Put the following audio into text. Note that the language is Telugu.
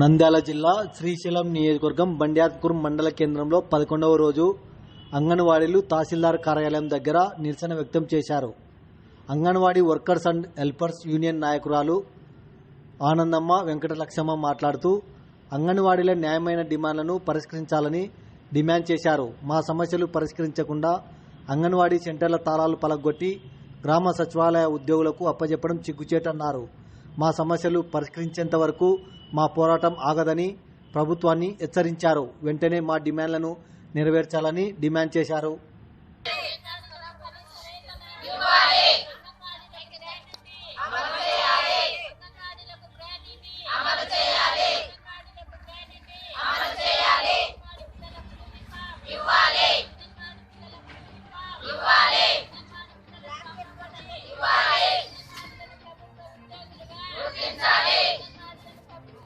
నంద్యాల జిల్లా శ్రీశైలం నియోజకవర్గం బండ్యాత్పూర్ మండల కేంద్రంలో పదకొండవ రోజు అంగన్వాడీలు తహసీల్దార్ కార్యాలయం దగ్గర నిరసన వ్యక్తం చేశారు. Anganwadi workers and helpers union నాయకురాలు ఆనందమ్మ వెంకటలక్ష్మ మాట్లాడుతూ అంగన్వాడీల న్యాయమైన డిమాండ్లను పరిష్కరించాలని డిమాండ్ చేశారు. మా సమస్యలు పరిష్కరించకుండా అంగన్వాడీ సెంటర్ల తాళాలు పలగొట్టి గ్రామ సచివాలయ ఉద్యోగులకు అప్పజెప్పడం చిగ్గుచేటన్నారు మా సమస్యలు పరిష్కరించేంత వరకు మా పోరాటం ఆగదని ప్రభుత్వాన్ని హెచ్చరించారు. వెంటనే మా డిమాండ్లను నెరవేర్చాలని డిమాండ్ చేశారు.